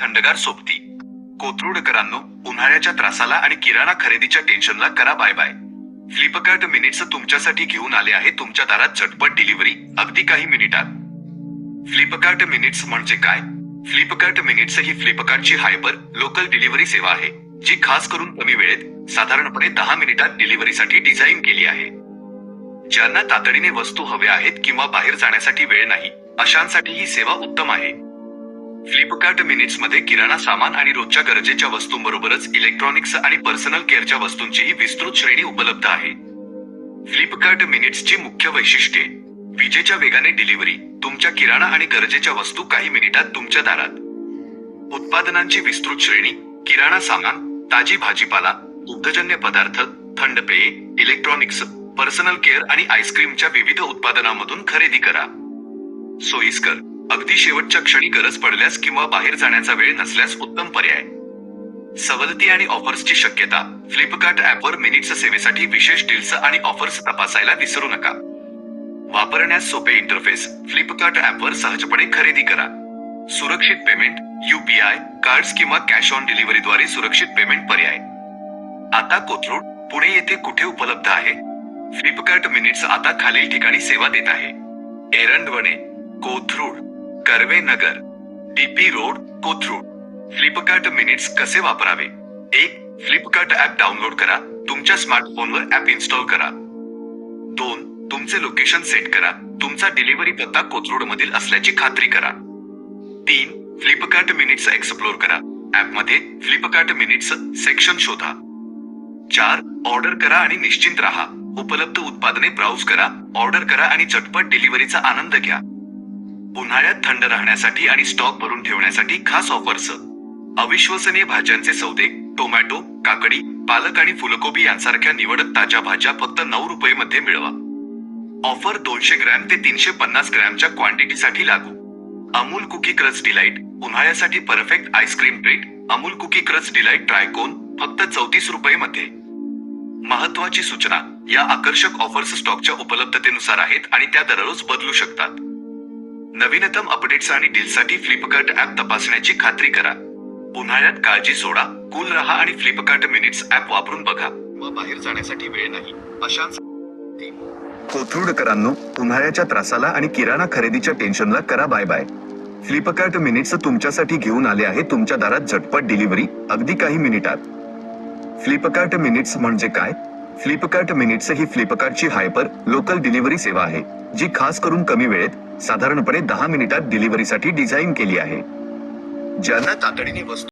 थंडगार सोबती. कोथरूडकरांनो उन्हाळ्याच्या त्रासाला आणि किराणा खरेदीच्या टेन्शनला करा बाय बाय. फ्लिपकार्ट मिनिट्स तुमच्यासाठी घेऊन आले आहे तुमच्या दारात झटपट डिलिव्हरी अगदी काही मिनिटात. फ्लिपकार्ट मिनिट्स म्हणजे काय? फ्लिपकार्ट मिनिट्स ही फ्लिपकार्टची हायपर लोकल डिलिव्हरी सेवा आहे जी खास करून कमी वेळेत साधारणपणे दहा मिनिटात डिलिव्हरीसाठी डिझाईन केली आहे. ज्यांना तातडीने वस्तू हव्या आहेत किंवा बाहेर जाण्यासाठी वेळ नाही अशांसाठी ही सेवा उत्तम आहे. फ्लिपकार्ट मिनिट्समध्ये किराणा सामान आणि रोजच्या गरजेच्या वस्तूंबरोबरच इलेक्ट्रॉनिक्स आणि पर्सनल केअरच्या वस्तूंचीही विस्तृत श्रेणी उपलब्ध आहे. फ्लिपकार्ट मिनिट्सची मुख्य वैशिष्ट्ये. विजेच्या वेगाने डिलिव्हरी तुमच्या किराणा आणि गरजेच्या वस्तू काही मिनिटात तुमच्या दारात. उत्पादनांची विस्तृत श्रेणी किराणा सामान ताजी भाजीपाला दुग्धजन्य पदार्थ थंड पेये इलेक्ट्रॉनिक्स पर्सनल केअर आणि आईस्क्रीमच्या विविध उत्पादनांमधून खरेदी करा. सोयीस्कर. अगदी शेवटच्या क्षणी गरज पडल्यास किंवा बाहेर जाण्याचा वेळ नसल्यास उत्तम पर्याय. सवलती आणि ऑफर्सची शक्यता. फ्लिपकार्ट ऍपवर मिनिट्स सेवेसाठी विशेष डील्स आणि ऑफर्स तपासायला विसरू नका. वापरण्यास सोपे इंटरफेस. फ्लिपकार्ट ऍपवर सहजपणे खरेदी करा. सुरक्षित पेमेंट युपीआय कार्ड्स किंवा कॅश ऑन डिलिव्हरीद्वारे सुरक्षित पेमेंट पर्याय. आता कोथरूड पुणे येथे कुठे उपलब्ध आहे? फ्लिपकार्ट मिनिट्स आता खालील ठिकाणी सेवा देत आहे. Erandwane Kothrud. Karve Nagar DP road Kothrud. Flipkart minutes कसे वापरावे? एक फ्लिपकार्ट ऍप डाउनलोड करा. तुमच्या स्मार्टफोनवर ऍप इन्स्टॉल करा. दोन तुमचे लोकेशन सेट करा. तुमचा डिलिव्हरी पत्ता कोथरूड मधील असल्याची खात्री करा. तीन फ्लिपकार्ट मिनिट्स एक्सप्लोर करा. ऍपमध्ये फ्लिपकार्ट मिनिट्स सेक्शन शोधा. चार ऑर्डर करा आणि निश्चिंत राहा. उपलब्ध उत्पादने ब्राउज करा. ऑर्डर करा आणि झटपट डिलिव्हरीचा आनंद घ्या. उन्हाळ्यात थंड राहण्यासाठी आणि स्टॉक भरून ठेवण्यासाठी खास ऑफर्स अविश्वसनीय भाज्यांचे सौदे टोमॅटो काकडी पालक आणि फुलकोबी यांसारख्या निवडक ताज्या भाज्या फक्त नऊ रुपये मध्ये मिळवा. ऑफर दोनशे ग्रॅम ते तीनशे पन्नास ग्रॅमच्या क्वांटिटीसाठी लागू. Amul cookie crunch delight उन्हाळ्यासाठी perfect ice cream treat Amul cookie crunch delight tricone फक्त चौतीस रुपये मध्ये. महत्वाची सूचना या आकर्षक ऑफर्स स्टॉकच्या उपलब्धतेनुसार आहेत आणि त्या दररोज बदलू शकतात. नवीनतम अपडेट्स आणि डीलसाठी फ्लिपकार्ट ऍप तपासण्याची खात्री करा. उन्हाळ्यात काळजी सोडा कूल राहा आणि फ्लिपकार्ट मिनिट्स ऍप वापरून बघा. व बाहेर जाण्यासाठी वेळ नाही. अशा कोथरूडकरांनो उन्हाळ्याच्या त्रासाला आणि किराणा खरेदीच्या टेन्शनला करा बाय बाय फ्लिपकार्ट मिनिट्स तुमच्यासाठी घेऊन आले आहे तुमच्या दारात झटपट डिलिव्हरी अगदी काही मिनिटात. फ्लिपकार्ट मिनिट्स म्हणजे काय? फ्लिपकार्ट मिनिट्स ही फ्लिपकार्टची हायपर लोकल डिलिव्हरी सेवा आहे जी खास करून कमी वेळेत साधारणपणे दहा मिनिटात डिलिव्हरीसाठी डिझाईन केली आहे. ज्यांना तातडीने वस्तू